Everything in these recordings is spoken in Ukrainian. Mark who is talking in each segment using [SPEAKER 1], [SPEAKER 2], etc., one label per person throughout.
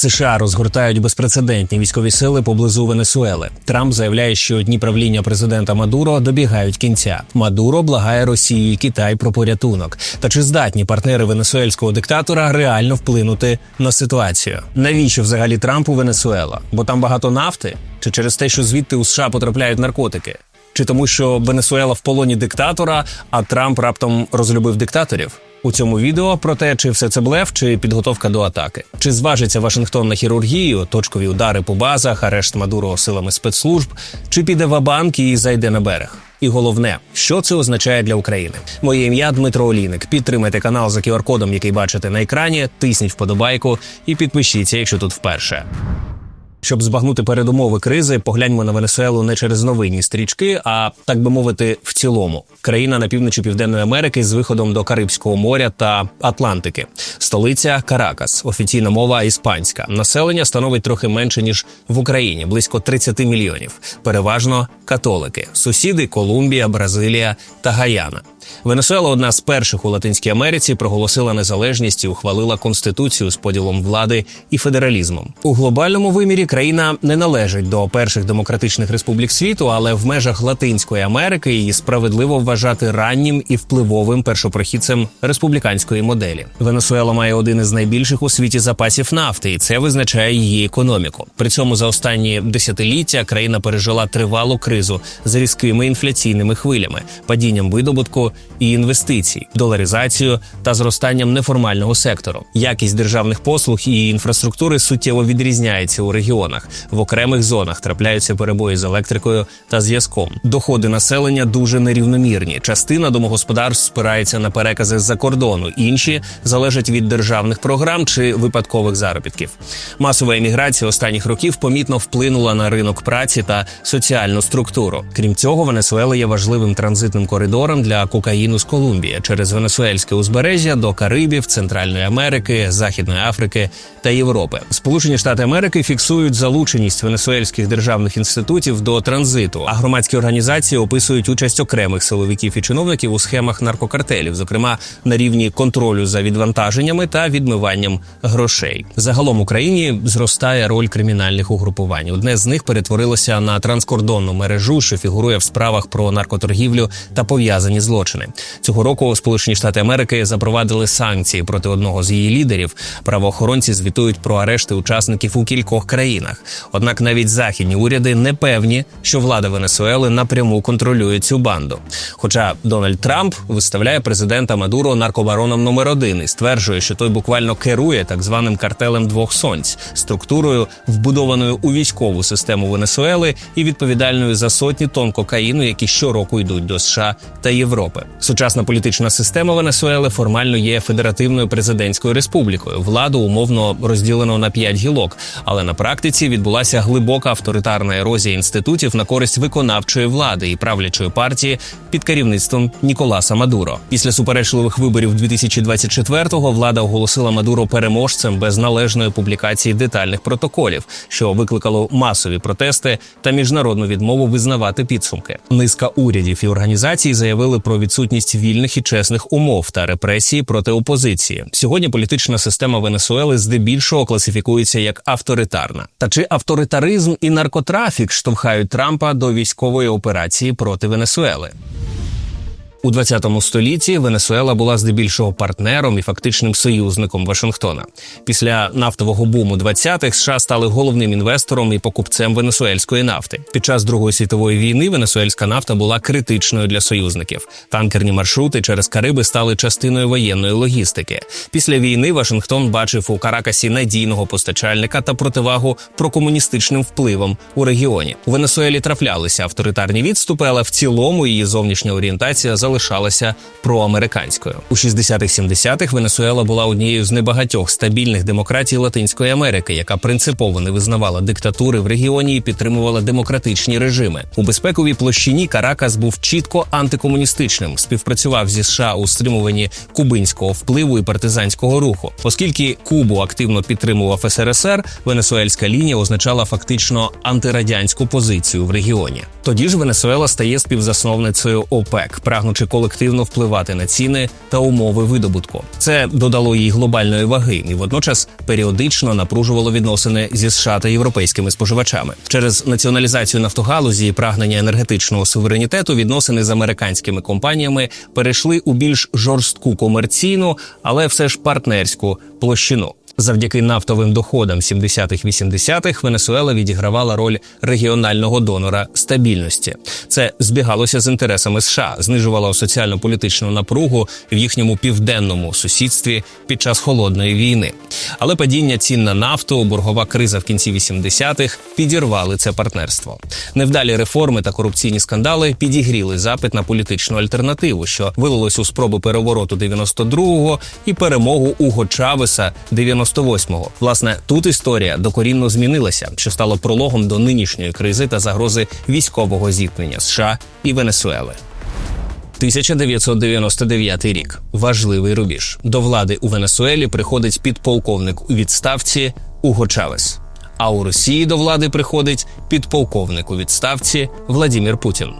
[SPEAKER 1] США розгортають безпрецедентні військові сили поблизу Венесуели. Трамп заявляє, що дні правління президента Мадуро добігають кінця. Мадуро благає Росію і Китай про порятунок. Та чи здатні партнери венесуельського диктатора реально вплинути на ситуацію? Навіщо взагалі Трампу Венесуела? Бо там багато нафти? Чи через те, що звідти у США потрапляють наркотики? Чи тому, що Венесуела в полоні диктатора, а Трамп раптом розлюбив диктаторів? У цьому відео про те, чи все це блеф, чи підготовка до атаки, чи зважиться Вашингтон на хірургію, точкові удари по базах, арешт Мадуро силами спецслужб, чи піде в банк і зайде на берег. І головне, що це означає для України. Моє ім'я Дмитро Олійник. Підтримайте канал за QR-кодом, який бачите на екрані. Тисніть вподобайку і підпишіться, якщо тут вперше. Щоб збагнути передумови кризи, погляньмо на Венесуелу не через новинні стрічки, а так би мовити, в цілому. Країна на півночі Південної Америки з виходом до Карибського моря та Атлантики. Столиця Каракас, офіційна мова іспанська. Населення становить трохи менше ніж в Україні, близько 30 мільйонів. Переважно католики. Сусіди Колумбія, Бразилія та Гаяна. Венесуела, одна з перших у Латинській Америці, проголосила незалежність і ухвалила конституцію з поділом влади і федералізмом. У глобальному вимірі країна не належить до перших демократичних республік світу, але в межах Латинської Америки її справедливо вважати раннім і впливовим першопрохідцем республіканської моделі. Венесуела має один із найбільших у світі запасів нафти, і це визначає її економіку. При цьому за останні десятиліття країна пережила тривалу кризу з різкими інфляційними хвилями, падінням видобутку і інвестицій, доларизацією та зростанням неформального сектору. Якість державних послуг і інфраструктури суттєво відрізняється у регіонах. В окремих зонах трапляються перебої з електрикою та зв'язком. Доходи населення дуже нерівномірні. Частина домогосподарств спирається на перекази з-за кордону, інші залежать від державних програм чи випадкових заробітків. Масова еміграція останніх років помітно вплинула на ринок праці та соціальну структуру. Крім цього, Венесуела є важливим транзитним коридором для кокаїну з Колумбії через Венесуельське узбережжя до Карибів, Центральної Америки, Західної Африки та Європи. Сполучені Штати Америки фіксують залученість венесуельських державних інститутів до транзиту, а громадські організації описують участь окремих силовиків і чиновників у схемах наркокартелів, зокрема на рівні контролю за відвантаженнями та відмиванням грошей. Загалом в Україні зростає роль кримінальних угрупувань. Одне з них перетворилося на транскордонну мережу, що фігурує в справах про наркоторгівлю та пов'язані злочини. Цього року Сполучені Штати Америки запровадили санкції проти одного з її лідерів. Правоохоронці звітують про арешти учасників у кількох країнах. Однак навіть західні уряди не певні, що влада Венесуели напряму контролює цю банду. Хоча Дональд Трамп виставляє президента Мадуро наркобароном номер один і стверджує, що той буквально керує так званим картелем двох сонць, структурою, вбудованою у військову систему Венесуели і відповідальною за сотні тонн кокаїну, які щороку йдуть до США та Європи. Сучасна політична система Венесуели формально є федеративною президентською республікою. Владу умовно розділено на п'ять гілок, але на практиці відбулася глибока авторитарна ерозія інститутів на користь виконавчої влади і правлячої партії під керівництвом Ніколаса Мадуро. Після суперечливих виборів 2024-го влада оголосила Мадуро переможцем без належної публікації детальних протоколів, що викликало масові протести та міжнародну відмову визнавати підсумки. Низка урядів і організацій заявили про відсутність вільних і чесних умов та репресії проти опозиції. Сьогодні політична система Венесуели здебільшого класифікується як авторитарна. Та чи авторитаризм і наркотрафік штовхають Трампа до військової операції проти Венесуели? У 20 столітті Венесуела була здебільшого партнером і фактичним союзником Вашингтона. Після нафтового буму 20-х США стали головним інвестором і покупцем венесуельської нафти. Під час Другої світової війни венесуельська нафта була критичною для союзників. Танкерні маршрути через Кариби стали частиною воєнної логістики. Після війни Вашингтон бачив у Каракасі надійного постачальника та противагу прокомуністичним впливом у регіоні. У Венесуелі траплялися авторитарні відступи, але в цілому її зовнішня орієнтація залишалася проамериканською. У 60-х-70-х Венесуела була однією з небагатьох стабільних демократій Латинської Америки, яка принципово не визнавала диктатури в регіоні і підтримувала демократичні режими. У безпековій площині Каракас був чітко антикомуністичним, співпрацював зі США у стримуванні кубинського впливу і партизанського руху. Оскільки Кубу активно підтримував СРСР, венесуельська лінія означала фактично антирадянську позицію в регіоні. Тоді ж Венесуела стає співзасновницею ОПЕК, прагнучи хоче колективно впливати на ціни та умови видобутку. Це додало їй глобальної ваги і водночас періодично напружувало відносини зі США та європейськими споживачами через націоналізацію нафтогалузі і прагнення енергетичного суверенітету. Відносини з американськими компаніями перейшли у більш жорстку комерційну, але все ж партнерську площину. Завдяки нафтовим доходам 70-х-80-х Венесуела відігравала роль регіонального донора стабільності. Це збігалося з інтересами США, знижувало соціально-політичну напругу в їхньому південному сусідстві під час холодної війни. Але падіння цін на нафту, боргова криза в кінці 80-х підірвали це партнерство. Невдалі реформи та корупційні скандали підігріли запит на політичну альтернативу, що вилилось у спроби перевороту 92-го і перемогу Уго Чавеса 98-го. Власне, тут історія докорінно змінилася, що стало прологом до нинішньої кризи та загрози військового зіткнення США і Венесуели. 1999 рік важливий рубіж. До влади у Венесуелі приходить підполковник у відставці Уго Чавес. А у Росії до влади приходить підполковник у відставці Владімір Путін.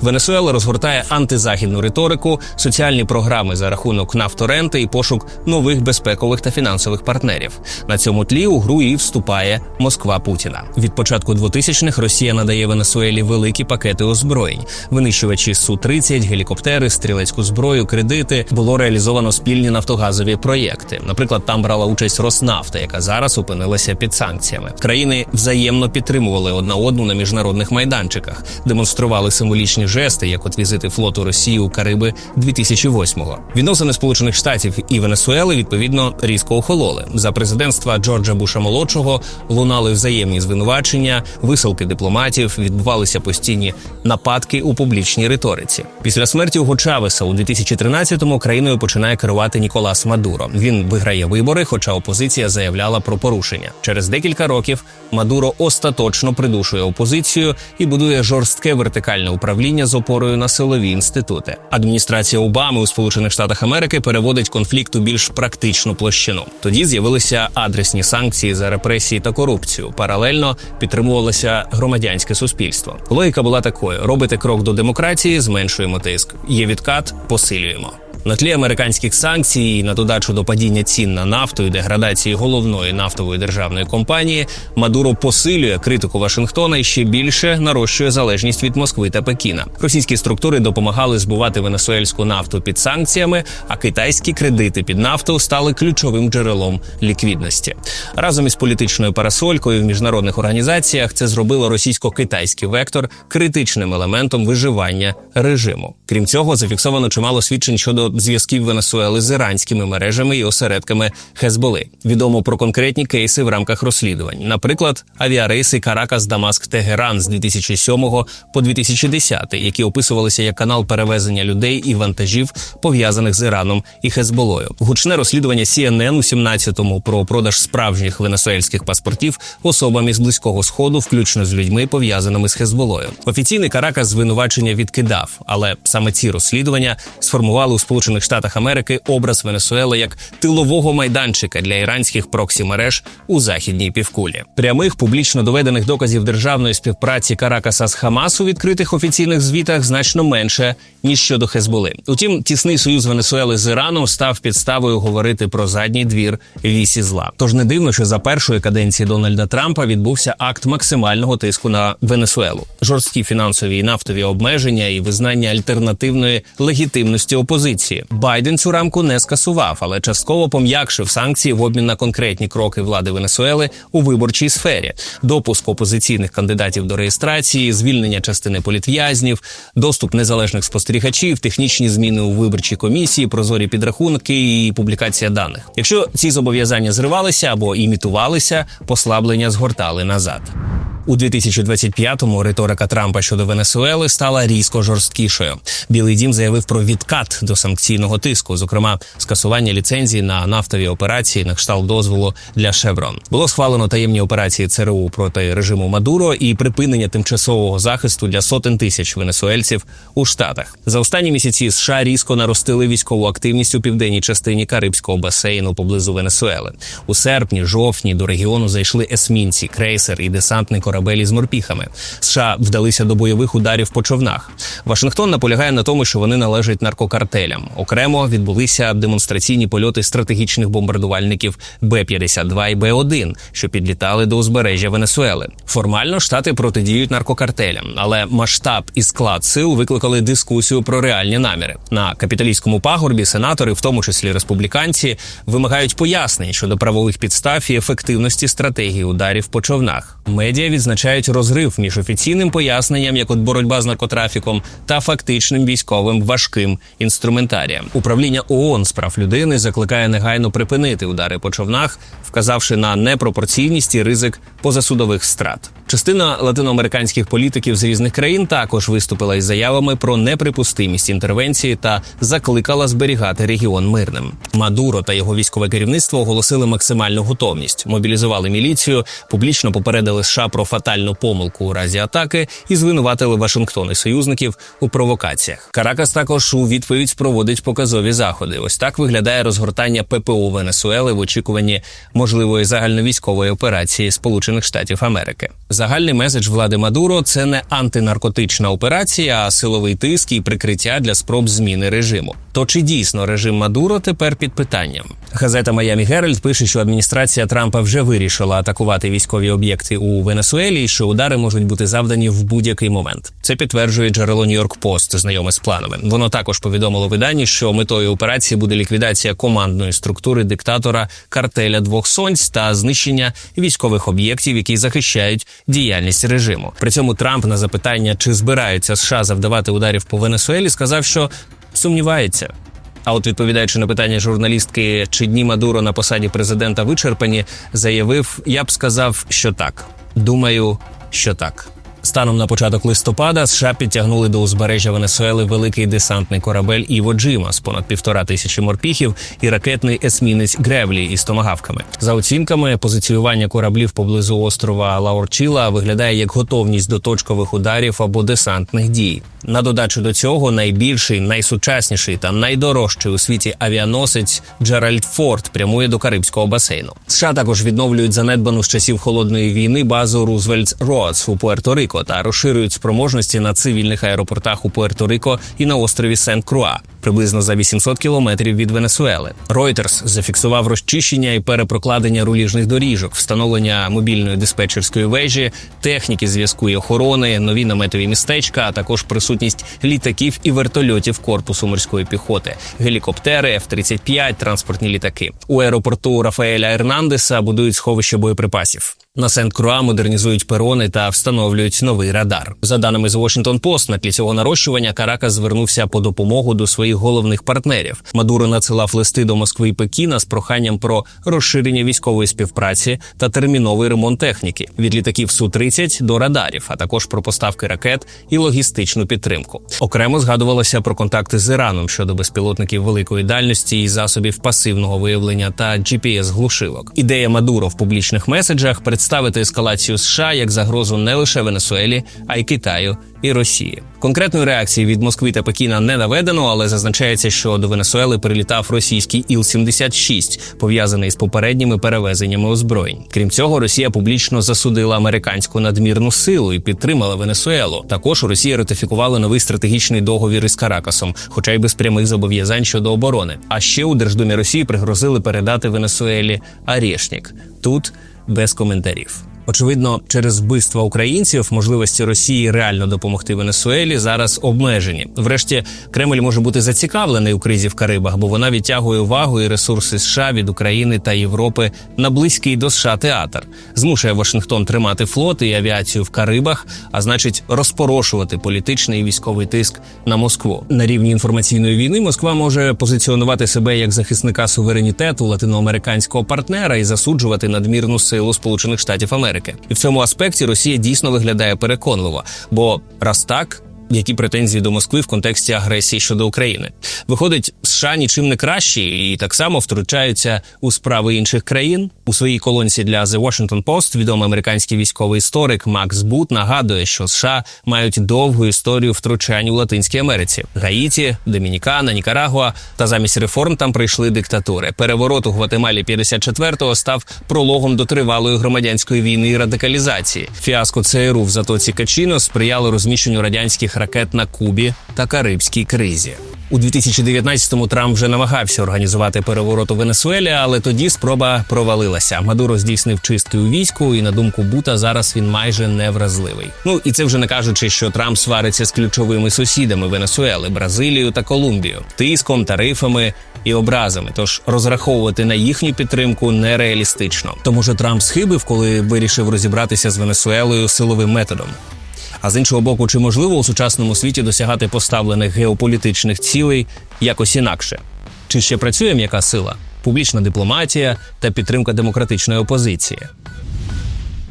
[SPEAKER 1] Венесуела розгортає антизахідну риторику, соціальні програми за рахунок нафторенти і пошук нових безпекових та фінансових партнерів. На цьому тлі у гру і вступає Москва Путіна. Від початку 2000-х Росія надає Венесуелі великі пакети озброєнь, винищувачі су 30 гелікоптери, стрілецьку зброю, кредити. Було реалізовано спільні нафтогазові проєкти. Наприклад, там брала участь Роснафта, яка зараз опинилася під санкціями. Країни взаємно підтримували одна одну на міжнародних майданчиках, демонстрували символічні жести, як от візити флоту Росії у Кариби 2008-го. Відносини Сполучених Штатів і Венесуели відповідно різко охололи. За президентства Джорджа Буша молодшого лунали взаємні звинувачення, висилки дипломатів, відбувалися постійні нападки у публічній риториці. Після смерті Уго Чавеса у 2013-му країною починає керувати Ніколас Мадуро. Він виграє вибори, хоча опозиція заявляла про порушення. Через декілька років Мадуро остаточно придушує опозицію і будує жорстке вертикальне управління з опорою на силові інститути. Адміністрація Обами у Сполучених Штатах Америки переводить конфлікт у більш практичну площину. Тоді з'явилися адресні санкції за репресії та корупцію. Паралельно підтримувалося громадянське суспільство. Логіка була такою: робите крок до демократії, зменшуємо тиск. Є відкат, посилюємо. На тлі американських санкцій на додачу до падіння цін на нафту і деградації головної нафтової державної компанії Мадуро посилює критику Вашингтона і ще більше нарощує залежність від Москви та Пекіна. Російські структури допомагали збувати венесуельську нафту під санкціями, а китайські кредити під нафту стали ключовим джерелом ліквідності. Разом із політичною парасолькою в міжнародних організаціях це зробило російсько-китайський вектор критичним елементом виживання режиму. Крім цього, зафіксовано чимало свідчень щодо зв'язків Венесуели з іранськими мережами і осередками Хезболи. Відомо про конкретні кейси в рамках розслідувань. Наприклад, авіарейси Каракас Дамаск Тегеран з 2007 по 2010, які описувалися як канал перевезення людей і вантажів, пов'язаних з Іраном і Хезболою. Гучне розслідування CNN у 17-му про продаж справжніх венесуельських паспортів особам із близького сходу, включно з людьми, пов'язаними з Хезболою. Офіційний Каракас звинувачення відкидав, але саме ці розслідування сформували у Сполучених Штатах Америки образ Венесуели як тилового майданчика для іранських проксі мереж у західній півкулі. Прямих публічно доведених доказів державної співпраці Каракаса з Хамас у відкритих офіційних звітах значно менше ніж щодо Хезболи. Утім, тісний союз Венесуели з Іраном став підставою говорити про задній двір вісі зла. Тож не дивно, що за першої каденції Дональда Трампа відбувся акт максимального тиску на Венесуелу, жорсткі фінансові і нафтові обмеження і визнання альтернативної легітимності опозиції. Байден цю рамку не скасував, але частково пом'якшив санкції в обмін на конкретні кроки влади Венесуели у виборчій сфері: допуск опозиційних кандидатів до реєстрації, звільнення частини політв'язнів, доступ незалежних спостерігачів, технічні зміни у виборчій комісії, прозорі підрахунки і публікація даних. Якщо ці зобов'язання зривалися або імітувалися, послаблення згортали назад. У 2025-му риторика Трампа щодо Венесуели стала різко жорсткішою. Білий дім заявив про відкат до санкційного тиску, зокрема скасування ліцензії на нафтові операції на кшталт дозволу для Шеврон. Було схвалено таємні операції ЦРУ проти режиму Мадуро і припинення тимчасового захисту для сотень тисяч венесуельців у штатах. За останні місяці США різко наростили військову активність у південній частині Карибського басейну поблизу Венесуели. У серпні, жовтні до регіону зайшли есмінці, крейсер і десантний корабель із морпіхами. США вдалися до бойових ударів по човнах. Вашингтон наполягає на тому, що вони належать наркокартелям. Окремо відбулися демонстраційні польоти стратегічних бомбардувальників Б-52 і Б-1, що підлітали до узбережжя Венесуели. Формально штати протидіють наркокартелям, але масштаб і склад сил викликали дискусію про реальні наміри. На капіталійському пагорбі сенатори, в тому числі республіканці, вимагають пояснень щодо правових підстав і ефективності стратегії ударів по човнах. Медіа відзначають розрив між офіційним поясненням, як от боротьба з наркотрафіком, та фактичним військовим важким інструментарієм. Управління ООН з прав людини закликає негайно припинити удари по човнах, вказавши на непропорційність і ризик позасудових страт. Частина латиноамериканських політиків з різних країн також виступила із заявами про неприпустимість інтервенції та закликала зберігати регіон мирним. Мадуро та його військове керівництво оголосили максимальну готовність, мобілізували міліцію, публічно попередили США про фатальну помилку у разі атаки і звинуватили Вашингтон і союзників у провокаціях. Каракас також у відповідь проводить показові заходи. Ось так виглядає розгортання ППО Венесуели в очікуванні можливої загальновійськової операції Сполучених Штатів Америки. Загальний меседж влади Мадуро це не антинаркотична операція, а силовий тиск і прикриття для спроб зміни режиму. То чи дійсно режим Мадуро тепер під питанням? Газета Майами Геральд пише, що адміністрація Трампа вже вирішила атакувати військові об'єкти у Венесуелі, і що удари можуть бути завдані в будь-який момент. Це підтверджує джерело Нью-Йорк Пост, знайоме з планами. Воно також повідомило виданні, що метою операції буде ліквідація командної структури диктатора картеля двох сонць та знищення військових об'єктів, які захищають діяльність режиму. При цьому Трамп на запитання, чи збираються США завдавати ударів по Венесуелі, сказав, що сумнівається. А от відповідаючи на питання журналістки, чи дні Мадуро на посаді президента вичерпані, заявив: я б сказав, що так. Думаю, що так. Станом на початок листопада США підтягнули до узбережжя Венесуели великий десантний корабель Іво Джима з понад півтора тисячі морпіхів і ракетний есмінець Гревлі із томагавками. За оцінками, позиціювання кораблів поблизу острова Лаурчіла виглядає як готовність до точкових ударів або десантних дій. На додачу до цього найбільший, найсучасніший та найдорожчий у світі авіаносець Джеральд Форд прямує до Карибського басейну. США також відновлюють занедбану з часів холодної війни базу Рузвельтс Роадс у Пуерто-Рико та розширюють спроможності на цивільних аеропортах у Пуерто-Рико і на острові Сент-Круа. Приблизно за 800 кілометрів від Венесуели. Reuters зафіксував розчищення і перепрокладення руліжних доріжок, встановлення мобільної диспетчерської вежі, техніки зв'язку і охорони, нові наметові містечка, а також присутність літаків і вертольотів корпусу морської піхоти, гелікоптери, F-35, транспортні літаки. У аеропорту Рафаеля Ернандеса будують сховище боєприпасів. На Сент-Круа модернізують перони та встановлюють новий радар. За даними з Washington Post, на тлі цього нарощування Каракас звернувся по допомогу до своїх головних партнерів. Мадуро надсилав листи до Москви і Пекіна з проханням про розширення військової співпраці та терміновий ремонт техніки від літаків су 30 до радарів, а також про поставки ракет і логістичну підтримку. Окремо згадувалося про контакти з Іраном щодо безпілотників великої дальності і засобів пасивного виявлення та gps глушилок. Ідея Мадуро в публічних меседжах представити ескалацію США як загрозу не лише Венесуелі, а й Китаю і Росії. Конкретної реакції від Москви та Пекіна не наведено, але зазначається, що до Венесуели прилітав російський Іл-76, пов'язаний з попередніми перевезеннями озброєнь. Крім цього, Росія публічно засудила американську надмірну силу і підтримала Венесуелу. Також Росія ратифікувала новий стратегічний договір із Каракасом, хоча й без прямих зобов'язань щодо оборони. А ще у Держдумі Росії пригрозили передати Венесуелі Арєшнік. Тут без коментарів. Очевидно, через вбивства українців можливості Росії реально допомогти Венесуелі зараз обмежені. Врешті Кремль може бути зацікавлений у кризі в Карибах, бо вона відтягує увагу і ресурси США від України та Європи на близький до США театр, змушує Вашингтон тримати флот і авіацію в Карибах, а значить розпорошувати політичний і військовий тиск на Москву. На рівні інформаційної війни Москва може позиціонувати себе як захисника суверенітету латиноамериканського партнера і засуджувати надмірну силу Сполучених Штатів Америки. І в цьому аспекті Росія дійсно виглядає переконливо, бо раз так. Які претензії до Москви в контексті агресії щодо України? Виходить, США нічим не кращі і так само втручаються у справи інших країн. У своїй колонці для The Washington Post відомий американський військовий історик Макс Бут нагадує, що США мають довгу історію втручань у Латинській Америці: Гаїті, Домінікана, Нікарагуа. Та замість реформ там прийшли диктатури. Переворот у Гватемалі 54-го став прологом до тривалої громадянської війни і радикалізації. Фіаско ЦРУ в затоці Качино сприяло розміщенню радянських ракет на Кубі та Карибській кризі. У 2019-му Трамп вже намагався організувати переворот у Венесуелі, але тоді спроба провалилася. Мадуро здійснив чистки у війську, і на думку Бута зараз він майже невразливий. Ну і це вже не кажучи, що Трамп свариться з ключовими сусідами Венесуели Бразилією та Колумбією, тиском, тарифами і образами. Тож розраховувати на їхню підтримку нереалістично. Тому що Трамп схибив, коли вирішив розібратися з Венесуелою силовим методом. А з іншого боку, чи можливо у сучасному світі досягати поставлених геополітичних цілей якось інакше? Чи ще працює м'яка сила, публічна дипломатія та підтримка демократичної опозиції?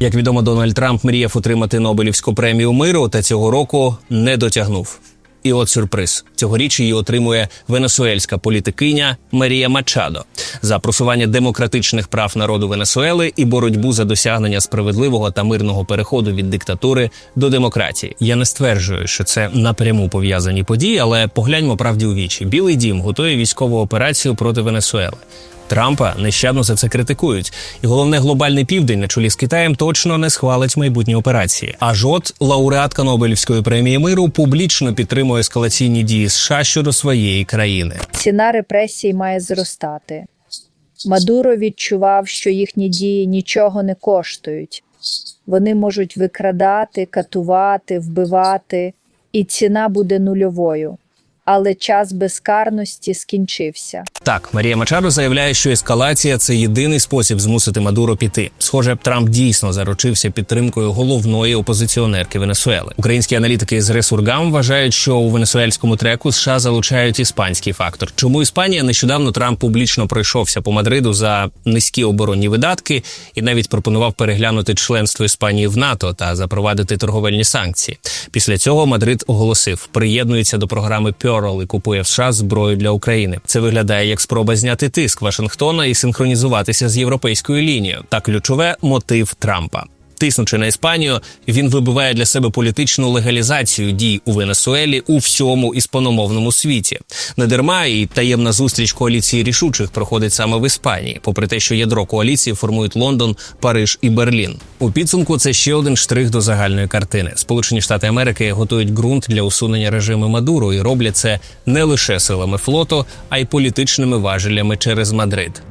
[SPEAKER 1] Як відомо, Дональд Трамп мріяв отримати Нобелівську премію миру та цього року не дотягнув. І от сюрприз цьогоріч її отримує венесуельська політикиня Марія Мачадо за просування демократичних прав народу Венесуели і боротьбу за досягнення справедливого та мирного переходу від диктатури до демократії. Я не стверджую, що це напряму пов'язані події, але погляньмо правді у вічі. Білий дім готує військову операцію проти Венесуели. Трампа нещадно за це критикують, і головне глобальний південь на чолі з Китаєм точно не схвалить майбутні операції. А жот, лауреатка Нобелівської премії миру, публічно підтримує ескалаційні дії США щодо своєї країни.
[SPEAKER 2] Ціна репресій має зростати. Мадуро відчував, що їхні дії нічого не коштують. Вони можуть викрадати, катувати, вбивати, і ціна буде нульовою. Але час безкарності скінчився.
[SPEAKER 1] Так, Марія Мачадо заявляє, що ескалація це єдиний спосіб змусити Мадуро піти. Схоже, Трамп дійсно заручився підтримкою головної опозиціонерки Венесуели. Українські аналітики з Ресургам вважають, що у венесуельському треку США залучають іспанський фактор. Чому Іспанія нещодавно Трамп публічно пройшовся по Мадриду за низькі оборонні видатки і навіть пропонував переглянути членство Іспанії в НАТО та запровадити торговельні санкції. Після цього Мадрид оголосив, приєднується до програми Pearl і купує в США зброю для України. Це виглядає як спроба зняти тиск Вашингтона і синхронізуватися з європейською лінією. Та ключове мотив Трампа. Тиснучи на Іспанію, він вибиває для себе політичну легалізацію дій у Венесуелі у всьому іспаномовному світі. Недарма і таємна зустріч коаліції рішучих проходить саме в Іспанії, попри те, що ядро коаліції формують Лондон, Париж і Берлін. У підсумку це ще один штрих до загальної картини. Сполучені Штати Америки готують ґрунт для усунення режиму Мадуро і роблять це не лише силами флоту, а й політичними важелями через Мадрид.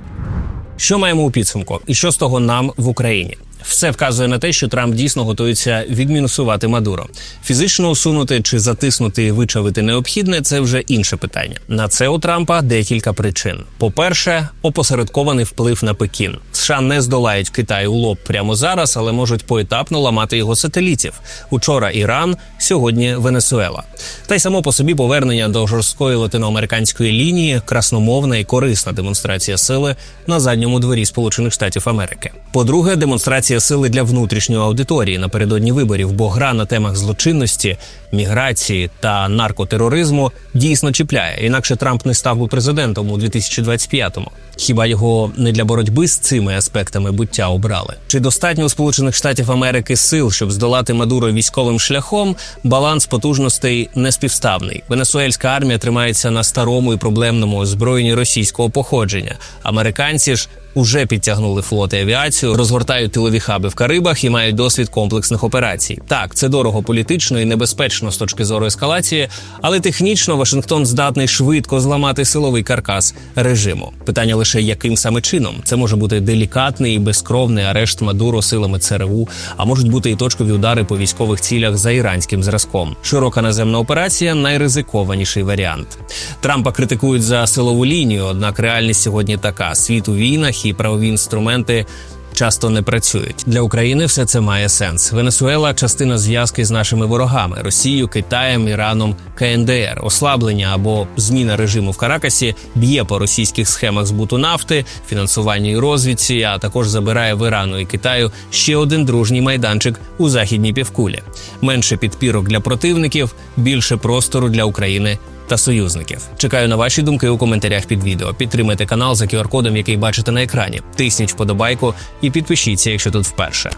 [SPEAKER 1] Що маємо у підсумку, і що з того нам в Україні? Все вказує на те, що Трамп дійсно готується відмінусувати Мадуро. Фізично усунути чи затиснути і вичавити необхідне це вже інше питання. На це у Трампа декілька причин. По-перше, опосередкований вплив на Пекін. США не здолають Китай у лоб прямо зараз, але можуть поетапно ламати його сателітів. Учора Іран, сьогодні Венесуела. Та й само по собі повернення до жорсткої латиноамериканської лінії красномовна і корисна демонстрація сили на задньому дворі Сполучених Штатів Америки. По-друге, демонстрація сили для внутрішньої аудиторії напередодні виборів, бо гра на темах злочинності, міграції та наркотероризму дійсно чіпляє. Інакше Трамп не став би президентом у 2025-му. Хіба його не для боротьби з цими аспектами буття обрали? Чи достатньо у Сполучених Штатів Америки сил, щоб здолати Мадуро військовим шляхом? Баланс потужностей неспівставний. Венесуельська армія тримається на старому і проблемному озброєнні російського походження. Американці ж уже підтягнули флот і авіацію, розгортають тилові хаби в Карибах і мають досвід комплексних операцій. Так, це дорого політично і небезпечно з точки зору ескалації, але технічно Вашингтон здатний швидко зламати силовий каркас режиму. Питання лише яким саме чином це може бути делікатний і безкровний арешт Мадуро силами ЦРУ, а можуть бути і точкові удари по військових цілях за іранським зразком. Широка наземна операція найризикованіший варіант. Трампа критикують за силову лінію однак реальність сьогодні така: світ у війнах і правові інструменти часто не працюють. Для України все це має сенс. Венесуела частина зв'язки з нашими ворогами Росією, Китаєм, Іраном, КНДР. Ослаблення або зміна режиму в Каракасі б'є по російських схемах збуту нафти, фінансуванню і розвідці, а також забирає в Ірану і Китаю ще один дружній майданчик у західній півкулі. Менше підпірок для противників, більше простору для України та союзників. Чекаю на ваші думки у коментарях під відео. Підтримайте канал за QR-кодом, який бачите на екрані. Тисніть вподобайку і підпишіться, якщо тут вперше.